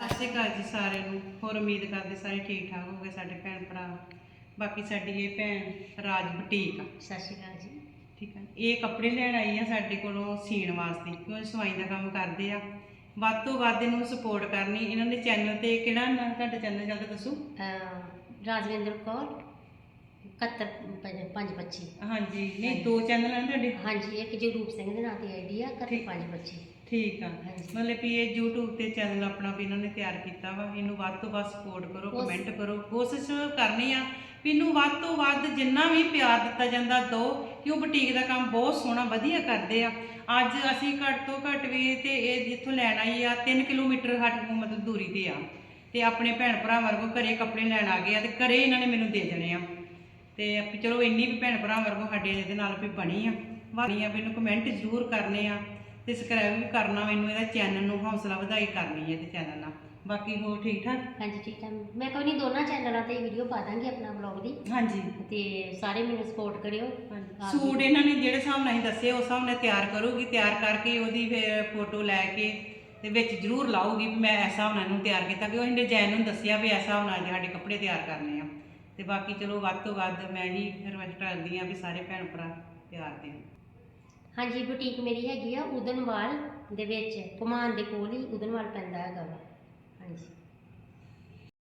ਸਤਿ ਸ਼੍ਰੀ ਅਕਾਲ ਜੀ ਸਾਰਿਆਂ ਨੂੰ। ਹੋਰ ਉਮੀਦ ਕਰਦੇ ਸਾਰੇ ਠੀਕ ਠਾਕ ਹੋਗੇ ਸਾਡੇ ਭੈਣ ਭਰਾ। ਬਾਕੀ ਸਾਡੀ ਇਹ ਭੈਣ ਰਾਜ ਬੁਟੀਕ ਆ। ਸਤਿ ਸ਼੍ਰੀ ਅਕਾਲ ਜੀ। ਠੀਕ ਹੈ ਇਹ ਕੱਪੜੇ ਲੈਣ ਆਈ ਆ ਸਾਡੇ ਕੋਲੋਂ ਸੀਣ ਵਾਸਤੇ। ਕਿਉਂ ਸਵਾਈ ਦਾ ਕੰਮ ਕਰਦੇ ਆ। ਵੱਧ ਤੋਂ ਵੱਧ ਇਹਨੂੰ ਸਪੋਰਟ ਕਰਨੀ। ਇਹਨਾਂ ਦੇ ਚੈਨਲ ਤੇ ਕਿਹੜਾ ਨਾਂ? ਤੁਹਾਡਾ ਚੈਨਲ ਚੱਲਦਾ ਦੱਸੋ। ਅਹ ਰਾਜਵਿੰਦਰ ਕੌਰ। 7125 ਹਾਂਜੀ ਨਹੀਂ ਦੋ ਚੈਨਲ ਹਨ ਤੁਹਾਡੇ? ਹਾਂਜੀ ਇੱਕ ਜਗਰੂਪ ਸਿੰਘ ਦੇ ਨਾਂ ਤੇ ਆਈਡੀ ਆ ਠੀਕ। 7125 ਠੀਕ ਆ। ਹਾਂਜੀ। ਮਤਲਬ ਵੀ ਇਹ YouTube ਤੇ ਚੈਨਲ ਆਪਣਾ ਵੀ ਇਹਨਾਂ ਨੇ ਤਿਆਰ ਕੀਤਾ ਵਾ। ਇਹਨੂੰ ਵੱਧ ਤੋਂ ਵੱਧ ਸਪੋਰਟ ਕਰੋ ਕੋਸ਼ਿਸ਼- ਕਮੈਂਟ ਕਰੋ। ਕੋਸ਼ਿਸ਼ ਕਰਨੀ ਆ ਵੀ ਇਹਨੂੰ ਵੱਧ ਤੋਂ ਵੱਧ ਜਿੰਨਾ ਵੀ ਪਿਆਰ ਦਿੱਤਾ ਜਾਂਦਾ ਦੋ। ਕਿ ਉਹ ਬੁਟੀਕ ਦਾ ਕੰਮ ਬਹੁਤ ਸੋਹਣਾ ਵਧੀਆ ਕਰਦੇ ਆ। ਅੱਜ ਅਸੀਂ ਘੱਟ ਤੋਂ ਘੱਟ ਵੀ ਤੇ ਇਹ ਜਿੱਥੋਂ ਲੈਣ ਆਈ ਆ 3 ਕਿਲੋਮੀਟਰ ਕੋਲ ਮਤਲਬ ਦੂਰੀ ਤੇ ਆ। ਤੇ ਆਪਣੇ ਭੈਣ ਭਰਾ ਵਰਗੋ ਘਰੇ ਕੱਪੜੇ ਲੈਣ ਆ ਗਏ ਆ ਤੇ ਘਰੇ ਇਹਨਾਂ ਨੇ ਮੈਨੂੰ ਦੇ ਦੇਣੇ ਆ। ਤੇ ਆਪੀ ਚਲੋ ਇੰਨੀ ਵੀ ਭੈਣ ਭਰਾ ਵਰਗੋ ਸਾਡੇ ਇਹਦੇ ਨਾਲ ਵੀ ਬਣੀ ਆ। ਬਣੀ ਆ ਵੀ ਇਹਨੂੰ ਕਮੈਂਟ ਜ਼ਰੂਰ ਕਰਨੇ ਆ ਤੇ ਸਬਸਕ੍ਰਾਈਬ ਵੀ ਕਰਨਾ ਮੈਨੂੰ ਇਹਦਾ ਚੈਨਲ ਨੂੰ ਹੌਸਲਾ ਵਧਾਈ ਕਰਨੀ ਹੈ ਇਹਦੇ ਚੈਨਲ ਨਾਲ। ਬਾਕੀ ਹੋਰ ਠੀਕ ਠਾਕ? ਹਾਂਜੀ ਠੀਕ ਹੈ ਮੈਂ ਕੋਈ ਨਹੀਂ ਦੋਨਾਂ ਚੈਨਲਾਂ ਤੇ ਵੀਡੀਓ ਪਾ ਦਾਂਗੀ ਆਪਣਾ ਬਲੌਗ ਦੀ। ਹਾਂਜੀ। ਤੇ ਸਾਰੇ ਮੈਨੂੰ ਸਪੋਰਟ ਕਰਿਓ। ਆਪ ਸੂਟ ਇਹਨਾਂ ਨੇ ਜਿਹੜੇ ਹਿਸਾਬ ਨਾਲ ਦੱਸੇ ਉਸ ਹਿਸਾਬ ਨਾਲ ਤਿਆਰ ਕਰੂਗੀ। ਤਿਆਰ ਕਰਕੇ ਉਹਦੀ ਫਿਰ ਫੋਟੋ ਲੈ ਕੇ ਤੇ ਵਿੱਚ ਜ਼ਰੂਰ ਲਾਊਗੀ ਵੀ ਮੈਂ ਇਸ ਹਿਸਾਬ ਨਾਲ ਇਹਨੂੰ ਤਿਆਰ ਕੀਤਾ ਕਿ ਉਹ ਡਿਜ਼ਾਈਨ ਨੂੰ ਦੱਸਿਆ ਵੀ ਇਸ ਹਿਸਾਬ ਨਾਲ ਸਾਡੇ ਕੱਪੜੇ ਤਿਆਰ ਕਰਨੇ ਆ। ਤੇ ਬਾਕੀ ਚਲੋ ਵੱਧ ਤੋਂ ਵੱਧ ਮੈਂ ਹੀ ਰਿਕਵੈਸਟ ਕਰਦੀ ਆ ਵੀ ਸਾਰੇ ਭੈਣ ਭਰਾ ਪਿਆਰ ਦੇਣ। ਹਾਂਜੀ ਬੁਟੀਕ ਮੇਰੀ ਹੈਗੀ ਆ ਉਦਨਵਾਲ ਦੇ ਵਿੱਚ ਭਮਾਨ ਦੇ ਕੋਲ ਹੀ ਉਦਨਵਾਲ ਪੈਂਦਾ ਹੈਗਾ ਵਾ। ਹਾਂਜੀ।